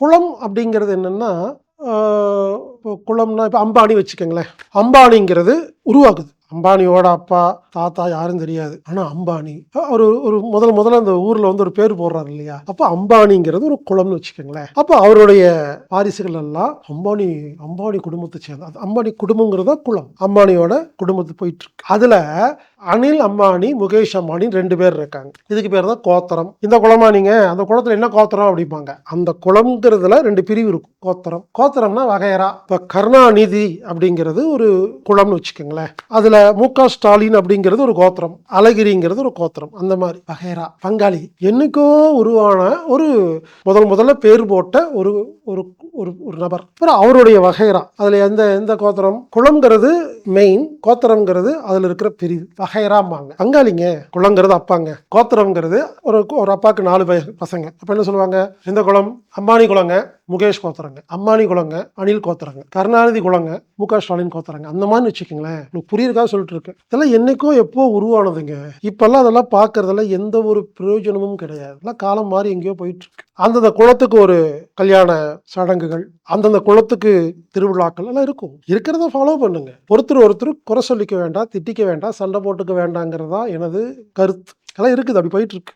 குளம் அப்படிங்கிறது என்னென்னா இப்போ குளம்னா இப்போ அம்பானி வச்சுக்கோங்களேன். அம்பானிங்கிறது உருவாகுது. அம்பானியோட அப்பா தாத்தா யாரும் தெரியாது. ஆனால் அம்பானி. ஒரு ஒரு முதல் முதல்ல அந்த ஊரில் வந்து ஒரு பேர் போடுறாரு இல்லையா? அப்போ அம்பானிங்கிறது ஒரு குளம்னு வச்சுக்கோங்களேன். அப்போ அவருடைய வாரிசுகள் எல்லாம் அம்பானி அம்பானி குடும்பத்தை சேர்ந்த அது அம்பானி குடும்பங்கிறது தான் குளம். அம்பானியோட குடும்பத்துக்கு போயிட்டு இருக்கு. அதில் அனில் அம்பானி முகேஷ் அம்பானி ரெண்டு பேர் இருக்காங்க. இதுக்கு பேர் தான் கோத்தரம். இந்த குளமா நீங்க? அந்த குளத்துல என்ன கோத்தரம் அப்படிம்பாங்க. அந்த குளம்ங்கிறதுல ரெண்டு பிரிவு இருக்கும். கோத்தரம். கோத்தரம்னா வகையரா இப்போ கருணாநிதி அப்படிங்கிறது ஒரு குளம்னு வச்சுக்கோங்களேன். அதுல மு க ஸ்டாலின் அப்படிங்கிறது ஒரு கோத்திரம். அழகிரிங்கிறது ஒரு கோத்திரம். அந்த மாதிரி. வகையரா பங்காளி. என்னைக்கோ உருவான ஒரு முதல் முதல்ல பேர் போட்ட ஒரு ஒரு ஒரு ஒரு நபர். அப்புறம் அவருடைய வகைரா அதில் எந்த எந்த கோத்திரம்? குளம்ங்கிறது மெயின் கோத்திரம்ங்கிறது அதில் இருக்கிற பிரிவு. வகைராம்பாங்க அங்காளிங்க குளங்கிறது அப்பாங்க. கோத்திரம்ங்கிறது ஒரு ஒரு அப்பாவுக்கு நாலு பய பசங்க. அப்போ என்ன சொல்லுவாங்க? இந்த குளம் அம்பானி குளங்க. முகேஷ் கோத்தரங்க அம்மானி குளங்க அனில் கோத்திரங்க கருணாநிதி குளங்க மு க ஸ்டாலின் கோத்திரங்க அந்த மாதிரி வச்சுக்கோங்களேன். உங்களுக்கு புரியுறதா சொல்லிட்டு இருக்கேன். இதெல்லாம் என்னைக்கோ எப்போ உருவானதுங்க. இப்பெல்லாம் அதெல்லாம் பார்க்கறதுல எந்த ஒரு பிரயோஜனமும் கிடையாது. எல்லாம் காலம் மாறி எங்கேயோ போயிட்டு இருக்கு. அந்தந்த குளத்துக்கு ஒரு கல்யாண சடங்குகள் அந்தந்த குளத்துக்கு திருவிழாக்கள் எல்லாம் இருக்கும். இருக்கிறத ஃபாலோ பண்ணுங்க. ஒருத்தர் ஒருத்தர் குறை சொல்லிக்க வேண்டாம் திட்டிக்க வேண்டாம் சண்டை போட்டுக்க வேண்டாங்கிறதா எனது கருத்து. எல்லாம் இருக்குது. அப்படி போயிட்டு இருக்கு.